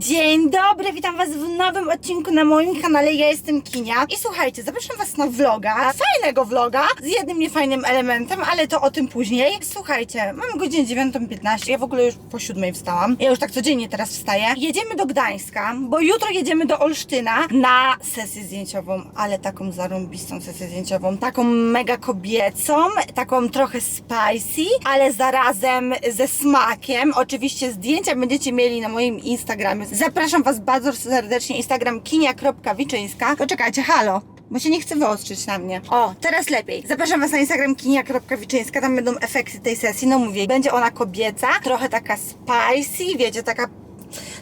Dzień dobry, witam was w nowym odcinku na moim kanale, ja jestem Kinia i słuchajcie, zapraszam was na vloga, fajnego vloga, z jednym niefajnym elementem, ale to o tym później. Słuchajcie, mam godzinę 9.15, ja w ogóle już po 7 wstałam, ja już tak codziennie teraz wstaję. Jedziemy do Gdańska, bo jutro jedziemy do Olsztyna na sesję zdjęciową, ale taką zarąbistą sesję zdjęciową, taką mega kobiecą, taką trochę spicy, ale zarazem ze smakiem. Oczywiście zdjęcia będziecie mieli na moim Instagramie. Zapraszam Was bardzo serdecznie. Instagram kinia.wiczyńska. Poczekajcie, halo. Bo się nie chce wyostrzyć na mnie. O, teraz lepiej. Zapraszam Was na Instagram kinia.wiczyńska. Tam będą efekty tej sesji. No mówię, będzie ona kobieca, trochę taka spicy, wiecie, taka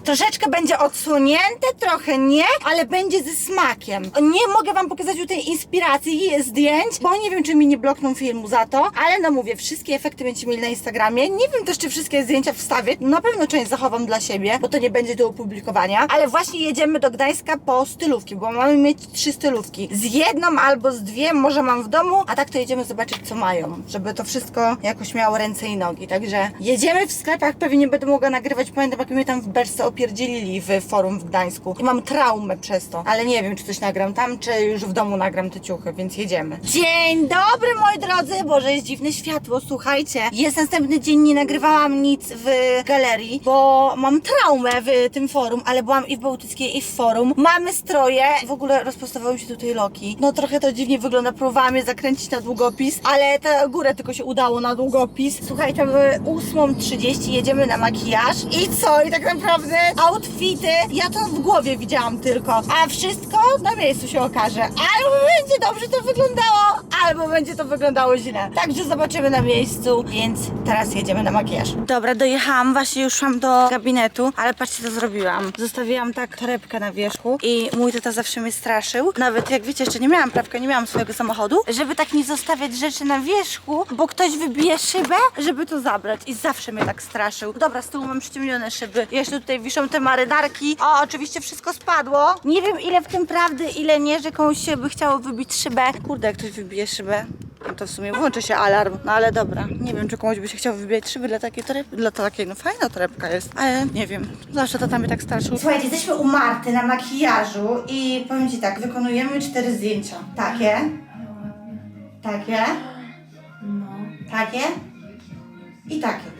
Troszeczkę będzie odsunięte, trochę nie, ale będzie ze smakiem. Nie mogę Wam pokazać tutaj inspiracji zdjęć, bo nie wiem, czy mi nie blokną filmu za to, ale no mówię, wszystkie efekty będziecie mieli na Instagramie. Nie wiem też, czy wszystkie zdjęcia wstawię. Na pewno część zachowam dla siebie, bo to nie będzie do opublikowania. Ale właśnie jedziemy do Gdańska po stylówki, bo mamy mieć trzy stylówki. Z jedną albo z dwie może mam w domu, a tak to jedziemy zobaczyć, co mają, żeby to wszystko jakoś miało ręce i nogi. Także jedziemy w sklepach, pewnie nie będę mogła nagrywać. Pamiętam, jak mnie tam w Berce opierdzielili w forum w Gdańsku. I mam traumę przez to. Ale nie wiem, czy coś nagram tam, czy już w domu nagram te ciuchy, więc jedziemy. Dzień dobry, moi drodzy! Boże, jest dziwne światło, słuchajcie. Jest następny dzień, nie nagrywałam nic w galerii, bo mam traumę w tym forum, ale byłam i w Bałtyckiej, i w forum. Mamy stroje. W ogóle rozpostowały się tutaj loki. No trochę to dziwnie wygląda. Próbowałam je zakręcić na długopis, ale tę górę tylko się udało na długopis. Słuchajcie, w 8.30 jedziemy na makijaż. I co? I tak naprawdę outfity, ja to w głowie widziałam tylko, a wszystko na miejscu się okaże. Albo będzie dobrze to wyglądało, albo będzie to wyglądało źle. Także zobaczymy na miejscu, więc teraz jedziemy na makijaż. Dobra, dojechałam, właśnie już szłam do gabinetu, ale patrzcie co zrobiłam. Zostawiłam tak torebkę na wierzchu i mój tata zawsze mnie straszył. Nawet jak wiecie, jeszcze nie miałam prawka, nie miałam swojego samochodu, żeby tak nie zostawiać rzeczy na wierzchu, bo ktoś wybije szybę, żeby to zabrać i zawsze mnie tak straszył. Dobra, z tyłu mam przyciemnione szyby. Jeszcze tutaj wiszą te marynarki. O, oczywiście wszystko spadło. Nie wiem ile w tym prawdy, ile nie, że komuś się by chciało wybić szybę. Kurde, jak ktoś wybije szybę. No to w sumie włączy się alarm. No ale dobra, nie wiem, czy komuś by się chciał wybijać szyby dla takiej torebki. Dla takiej, no fajna torebka jest. Ale nie wiem, zawsze tata mnie tak straszył. Słuchajcie, jesteśmy u Marty na makijażu i powiem Ci tak, wykonujemy cztery zdjęcia. Takie, takie, No, takie i takie.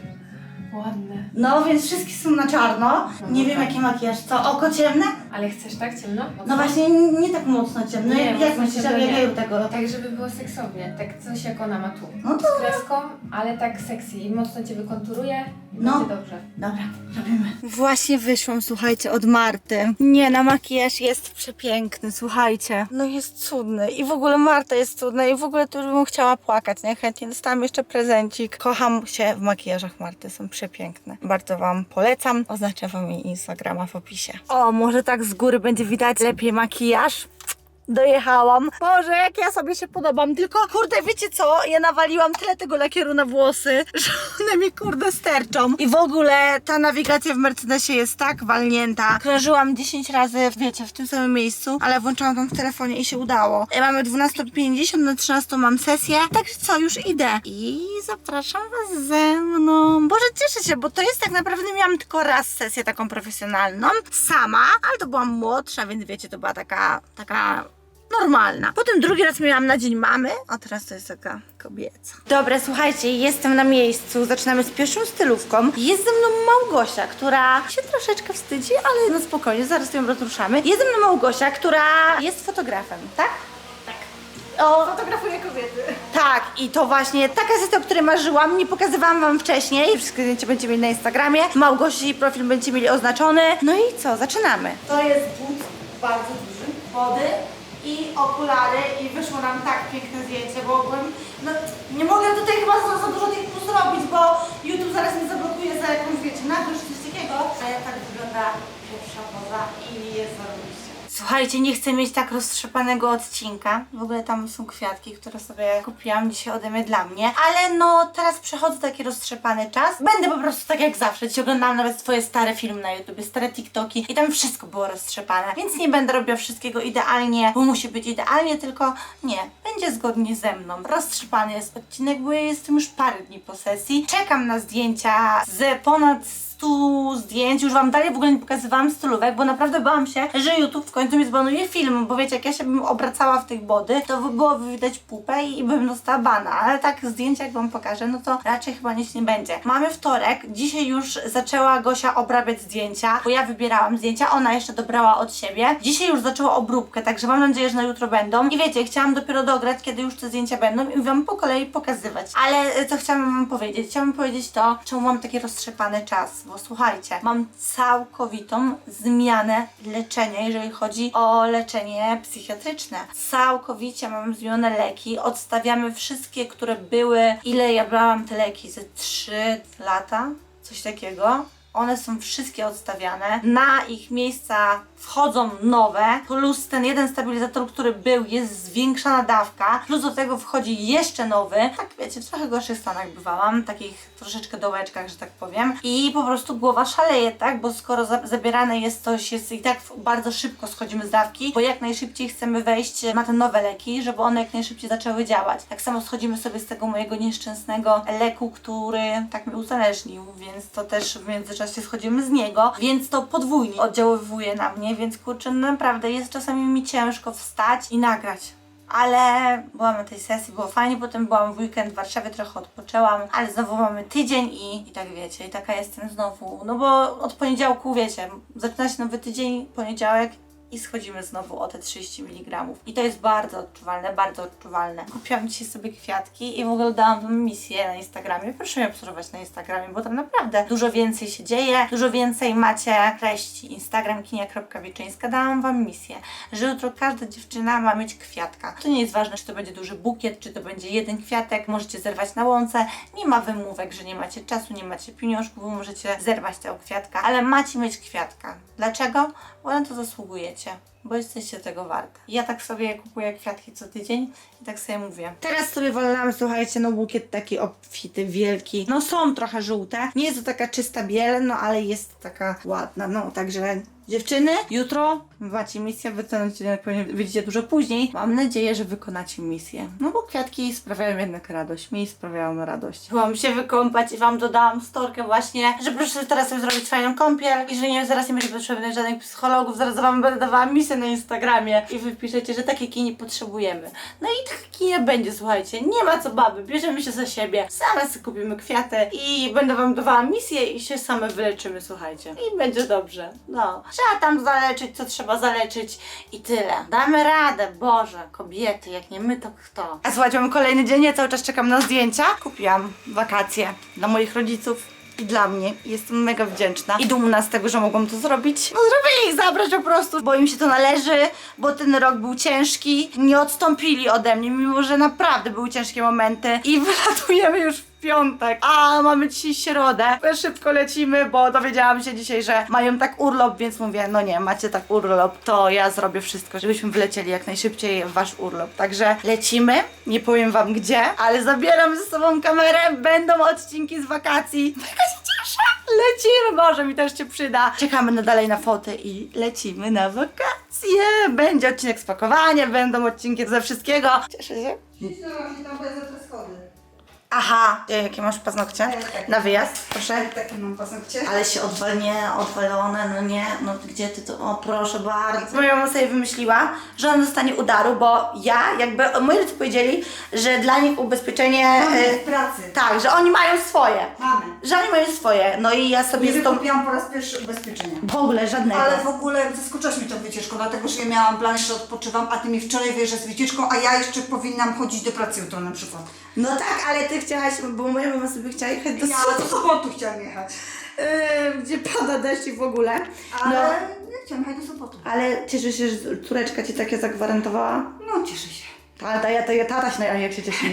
Ładne. No, więc wszystkie są na czarno. Nie wiem jaki makijaż. Co, oko ciemne? Ale chcesz tak ciemno? Mocno? No właśnie nie tak mocno ciemno. Nie, jak mocno myślisz, ciemno jak nie. ja tego? Tak, żeby było seksownie. Tak coś jak ona ma tu. No to Z kreską, ale tak sexy. I mocno cię wykonturuje i No. będzie dobrze. Dobra, robimy. Właśnie wyszłam, słuchajcie, od Marty. Nie, na makijaż jest przepiękny, słuchajcie. No jest cudny i w ogóle Marta jest cudna i w ogóle to już bym chciała płakać, najchętniej dostałam jeszcze prezencik. Kocham się w makijażach Marty, są przepiękne. Bardzo Wam polecam, oznaczę Wam jej Instagrama w opisie. O, może tak z góry będzie widać lepiej makijaż? Dojechałam. Boże, jak ja sobie się podobam. Tylko, kurde, wiecie co? Ja nawaliłam tyle tego lakieru na włosy, że one mi, kurde, sterczą. I w ogóle ta nawigacja w Mercedesie jest tak walnięta. Krążyłam 10 razy, wiecie, w tym samym miejscu, ale włączyłam tam w telefonie i się udało. E, Mamy 12.50, na 13 mam sesję. Także co, już idę. I zapraszam was ze mną. Boże, cieszę się, bo to jest tak naprawdę, miałam tylko raz sesję taką profesjonalną. Sama, ale to byłam młodsza, więc wiecie, to była taka, taka normalna. Potem drugi raz miałam na dzień mamy, a teraz to jest taka kobieca. Dobra, słuchajcie, jestem na miejscu. Zaczynamy z pierwszą stylówką. Jest ze mną Małgosia, która się troszeczkę wstydzi, ale no spokojnie, zaraz ją rozruszamy. Jest ze mną Małgosia, która jest fotografem, tak? Tak. O, Fotografuję kobiety. tak, i to właśnie taka sesja, o której marzyłam, nie pokazywałam wam wcześniej. Wszystkie zdjęcia będziecie mieli na Instagramie. Małgosi profil będziecie mieli oznaczony. No i co, zaczynamy. To jest but bardzo duży, wody i okulary i wyszło nam tak piękne zdjęcie, bo byłem, no nie mogę tutaj chyba za, za dużo tych plus robić, bo YouTube zaraz mnie zablokuje za jakąś, wiecie, nagość czy coś takiego. Ale tak wygląda pierwsza poza i jest zarobiście. Słuchajcie, nie chcę mieć tak roztrzepanego odcinka. W ogóle tam są kwiatki, które sobie kupiłam dzisiaj ode mnie dla mnie. Ale no, teraz przechodzę taki roztrzepany czas. Będę po prostu tak jak zawsze. Dzisiaj oglądałam nawet swoje stare filmy na YouTube, stare TikToki i tam wszystko było roztrzepane. Więc nie będę robiła wszystkiego idealnie, bo musi być idealnie, tylko nie. Będzie zgodnie ze mną. Roztrzepany jest odcinek, bo ja jestem już parę dni po sesji. Czekam na zdjęcia z ponad 100 zdjęć, już wam dalej w ogóle nie pokazywałam stylówek, bo naprawdę bałam się, że YouTube w końcu mi zbanuje film, bo wiecie, jak ja się bym obracała w tych body, to by było widać pupę i bym dostała bana, ale tak zdjęcia jak wam pokażę, no to raczej chyba nic nie będzie. Mamy wtorek, dzisiaj już zaczęła Gosia obrabiać zdjęcia, bo ja wybierałam zdjęcia, ona jeszcze dobrała od siebie. Dzisiaj już zaczęła obróbkę, także mam nadzieję, że na jutro będą. I wiecie, chciałam dopiero dograć, kiedy już te zdjęcia będą i wam po kolei pokazywać. Ale e, co chciałam wam powiedzieć? Chciałam powiedzieć to, czemu mam taki roztrzepany czas, bo słuchajcie, mam całkowitą zmianę leczenia, jeżeli chodzi o leczenie psychiatryczne. Całkowicie mam zmienione leki, odstawiamy wszystkie, które były, ile ja brałam te leki? Ze 3 lata? Coś takiego. One są wszystkie odstawiane. Na ich miejsca wchodzą nowe, plus ten jeden stabilizator, który był, jest zwiększana dawka, plus do tego wchodzi jeszcze nowy. Tak wiecie, w trochę gorszych stanach bywałam, takich troszeczkę dołeczkach, że tak powiem. I po prostu głowa szaleje, tak? Bo skoro za zabierane jest coś, jest i tak bardzo szybko schodzimy z dawki, bo jak najszybciej chcemy wejść na te nowe leki, żeby one jak najszybciej zaczęły działać. Tak samo schodzimy sobie z tego mojego nieszczęsnego leku, który tak mnie uzależnił, więc to też w międzyczasie schodzimy z niego, więc to podwójnie oddziaływuje na mnie, więc kurczę, naprawdę jest czasami mi ciężko wstać i nagrać. Ale byłam na tej sesji, było fajnie, potem byłam w weekend w Warszawie, trochę odpoczęłam, ale znowu mamy tydzień i, i tak wiecie, i taka jestem znowu, no bo od poniedziałku, wiecie, zaczyna się nowy tydzień, poniedziałek i schodzimy znowu o te 30 mg. I to jest bardzo odczuwalne, bardzo odczuwalne. Kupiłam dzisiaj sobie kwiatki i w ogóle dałam wam misję na Instagramie. Proszę mnie obserwować na Instagramie, bo tam naprawdę dużo więcej się dzieje, dużo więcej macie treści. Instagram kinia.wieczyńska. Dałam wam misję, że jutro każda dziewczyna ma mieć kwiatka. To nie jest ważne, czy to będzie duży bukiet, czy to będzie jeden kwiatek. Możecie zerwać na łące. Nie ma wymówek, że nie macie czasu, nie macie pieniążków, bo możecie zerwać tego kwiatka, ale macie mieć kwiatka. Dlaczego? Bo na to zasługujecie, bo jesteście tego warte. Ja tak sobie kupuję kwiatki co tydzień i tak sobie mówię. Teraz sobie wolałam, słuchajcie, no bukiet taki obfity, wielki. No są trochę żółte. Nie jest to taka czysta biel, no ale jest taka ładna. No także dziewczyny, jutro macie misję, wy ten odcinek dużo później. Mam nadzieję, że wykonacie misję. No bo kwiatki sprawiają jednak radość. Mi sprawiają radość. Byłam się wykąpać i wam dodałam storkę właśnie, że proszę teraz sobie zrobić fajną kąpiel i że nie zaraz nie będzie potrzebnych żadnych psychologów, zaraz wam będę dawała misję na Instagramie i wy piszecie, że takiej kini potrzebujemy. No i tak kinie będzie, słuchajcie, nie ma co baby, bierzemy się za siebie, same sobie kupimy kwiaty i będę wam dawała misję i się same wyleczymy, słuchajcie. I będzie dobrze, no. Trzeba tam zaleczyć, co trzeba zaleczyć i tyle. Damy radę, Boże, kobiety, jak nie my, to kto? A słuchajcie, mamy kolejny dzień, ja cały czas czekam na zdjęcia. Kupiłam wakacje dla moich rodziców i dla mnie. Jestem mega wdzięczna i dumna z tego, że mogłam to zrobić. No zrobię ich zabrać po prostu, bo im się to należy, bo ten rok był ciężki. Nie odstąpili ode mnie, mimo że naprawdę były ciężkie momenty i wylatujemy już w piątek, a mamy dzisiaj środę. Szybko lecimy, bo dowiedziałam się dzisiaj, że mają tak urlop, więc mówię, no nie, macie tak urlop, to ja zrobię wszystko, żebyśmy wylecieli jak najszybciej w wasz urlop. Także lecimy, nie powiem wam gdzie, ale zabieram ze sobą kamerę, będą odcinki z wakacji. Mega się cieszę! Lecimy, może mi też się przyda. Czekamy na dalej na foty i lecimy na wakacje. Będzie odcinek z pakowania, będą odcinki ze wszystkiego. Cieszę się. Aha, e, jakie masz paznokcie? Na wyjazd, proszę. Takie mam paznokcie. Ale się odwalnie, odwalone, no nie, no gdzie ty to, o proszę bardzo. Moja mama sobie wymyśliła, że on dostanie udaru, bo ja, jakby, moi rodzice powiedzieli, że dla nich ubezpieczenie... Mamy e, w pracy. tak, że oni mają swoje. Mamy. Że oni mają swoje, no i ja sobie Nie tą... po raz pierwszy ubezpieczenia. W ogóle żadnego. Ale w ogóle zaskoczyłaś mnie tą wycieczką, dlatego że ja miałam plan, że odpoczywam, a ty mi wczoraj wyjeżdżasz z wycieczką, a ja jeszcze powinnam chodzić do pracy jutro na przykład. No tak, ale ty chciałaś, bo moja mama sobie chciała jechać do Ja Sopotu, do Sopotu chciałam jechać. yy, gdzie pada deszcz i w ogóle. Ale No, nie chciałam jechać do Sopotu. ale cieszysz się, że córeczka ci takie zagwarantowała? No cieszę się. Ale ta, ta, tata się, jak się cieszy?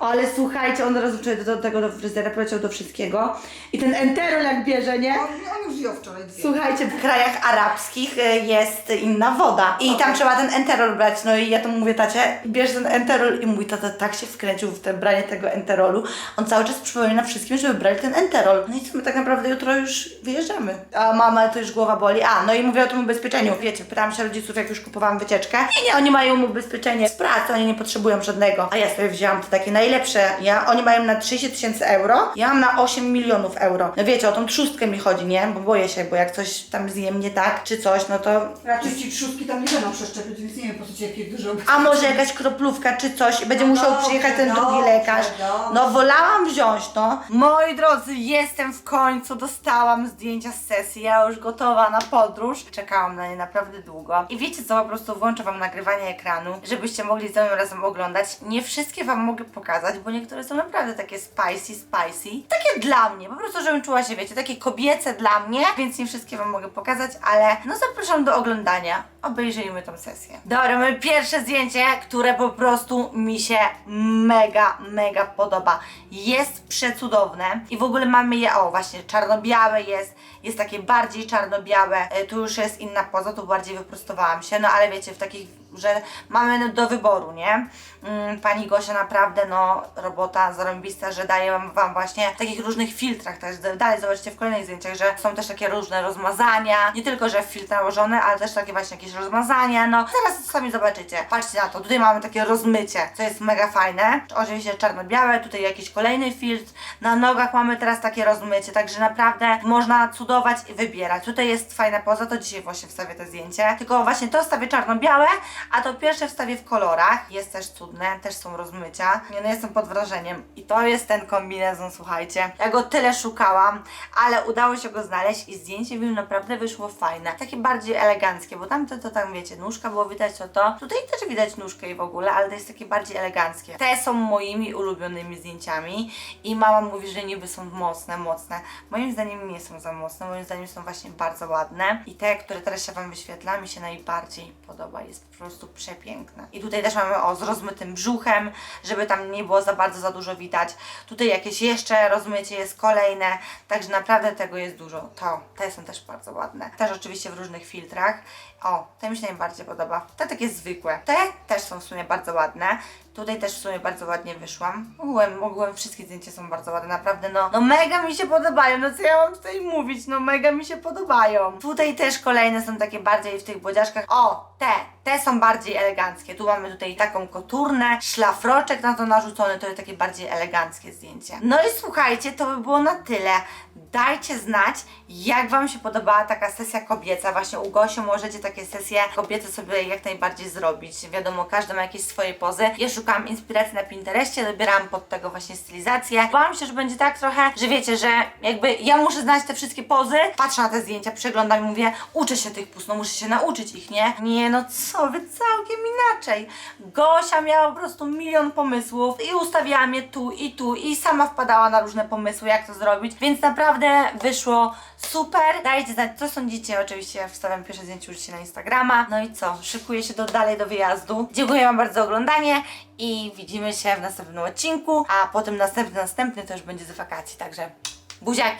Ale słuchajcie, on teraz do, do tego do fryzjera poleciał do wszystkiego. I ten enterol jak bierze, nie? On, on już wziął wczoraj dwie. Słuchajcie, w krajach arabskich y, jest inna woda i tam trzeba ten enterol brać. No i ja to mówię tacie, bierz ten enterol i mój tata tak się wkręcił w te branie tego enterolu. On cały czas przypomina wszystkim, żeby brali ten enterol. No i co, my tak naprawdę jutro już wyjeżdżamy. A mama to już głowa boli. A, no i mówię o tym ubezpieczeniu. Wiecie, pytałam się rodziców, jak już kupowałam wycieczkę. Nie, nie, oni mają ubezpieczenie z pracy, oni nie potrzebują żadnego, a ja sobie wzięłam te takie najlepsze. Ja, oni mają na 30 tysięcy euro, ja mam na 8 milionów euro. No wiecie, o tą trzustkę mi chodzi, nie? Bo boję się, bo jak coś tam zjem nie tak, czy coś, no to Raczej ci trzustki tam nie będą przeszczepić, więc nie wiem po co ci jakie dużo. a może jakaś kroplówka czy coś i będzie No musiał dobrze, przyjechać ten drugi dobrze, lekarz. dobrze. No wolałam wziąć, no. Moi drodzy, jestem w końcu, dostałam zdjęcia z sesji, ja już gotowa na podróż. Czekałam na nie naprawdę długo. I wiecie co, po prostu włączę wam nagrywanie ekranu, żebyście mogli ze mną razem oglądać. Nie wszystkie wam mogę pokazać, bo niektóre są naprawdę takie spicy, spicy. Takie dla mnie, po prostu żebym czuła się, wiecie, takie kobiece dla mnie, więc nie wszystkie wam mogę pokazać, ale no zapraszam do oglądania. Obejrzyjmy tą sesję. Dobra, mamy pierwsze zdjęcie, które po prostu mi się mega, mega podoba. Jest przecudowne i w ogóle mamy je, o właśnie, czarno-białe jest, jest takie bardziej czarno-białe, E, tu już jest inna poza, tu bardziej wyprostowałam się, no ale wiecie, w takich, że mamy do wyboru, nie? Mm, Pani Gosia naprawdę, no, robota zarąbista, że daje wam, właśnie w takich różnych filtrach, też. Dalej zobaczycie w kolejnych zdjęciach, że są też takie różne rozmazania, nie tylko, że filtr nałożony, ale też takie właśnie jakieś rozmazania, no, zaraz sami zobaczycie. Patrzcie na to, tutaj mamy takie rozmycie, co jest mega fajne, oczywiście czarno-białe, tutaj jakiś kolejny filtr, na nogach mamy teraz takie rozmycie, także naprawdę można cudować i wybierać. Tutaj jest fajna poza, to dzisiaj właśnie wstawię to zdjęcie, tylko właśnie to wstawię czarno-białe, a to pierwsze wstawię w kolorach, jest też cudne, też są rozmycia, nie no jestem pod wrażeniem i to jest ten kombinezon, słuchajcie, ja go tyle szukałam, ale udało się go znaleźć i zdjęcie w nim naprawdę wyszło fajne, takie bardziej eleganckie, bo tamte to tam wiecie, nóżka było widać to to, tutaj też widać nóżkę i w ogóle, ale to jest takie bardziej eleganckie. Te są moimi ulubionymi zdjęciami i mama mówi, że niby są mocne, mocne. Moim zdaniem nie są za mocne, moim zdaniem są właśnie bardzo ładne. I te, które teraz się Wam wyświetla, mi się najbardziej podoba, jest po przepiękne. I tutaj też mamy o, z rozmytym brzuchem, żeby tam nie było za bardzo, za dużo widać. Tutaj jakieś jeszcze rozmycie jest kolejne, także naprawdę tego jest dużo. To, te są też bardzo ładne. Też oczywiście w różnych filtrach. O, te mi się najbardziej podoba. Te takie zwykłe. Te też są w sumie bardzo ładne. Tutaj też w sumie bardzo ładnie wyszłam. Mogłem, mogłem, wszystkie zdjęcia są bardzo ładne, naprawdę no, no mega mi się podobają, no co ja mam tutaj mówić, no mega mi się podobają. Tutaj też kolejne są takie bardziej w tych bodziaszkach. O, te, te są bardziej eleganckie. Tu mamy tutaj taką koturnę, szlafroczek na to narzucony, to jest takie bardziej eleganckie zdjęcie. No i słuchajcie, to by było na tyle. Dajcie znać, jak Wam się podobała taka sesja kobieca. Właśnie u Gosi możecie takie sesje kobiece sobie jak najbardziej zrobić. Wiadomo, każdy ma jakieś swoje pozy. Ja szukałam inspiracji na Pinterestie, dobierałam pod tego właśnie stylizację. Bałam się, że będzie tak trochę, że wiecie, że jakby ja muszę znać te wszystkie pozy, patrzę na te zdjęcia, przeglądam i mówię, uczę się tych pust, no muszę się nauczyć ich, nie? Nie, no co wy, całkiem inaczej. Gosia miała po prostu milion pomysłów i ustawiała mnie tu i tu i sama wpadała na różne pomysły, jak to zrobić, więc naprawdę wyszło super. Dajcie znać, co sądzicie, oczywiście wstawiam pierwsze zdjęcie już na Instagrama. No i co, szykuję się do, dalej do wyjazdu. Dziękuję Wam bardzo za oglądanie i widzimy się w następnym odcinku, a potem następny, następny to już będzie z wakacji, także buziaki.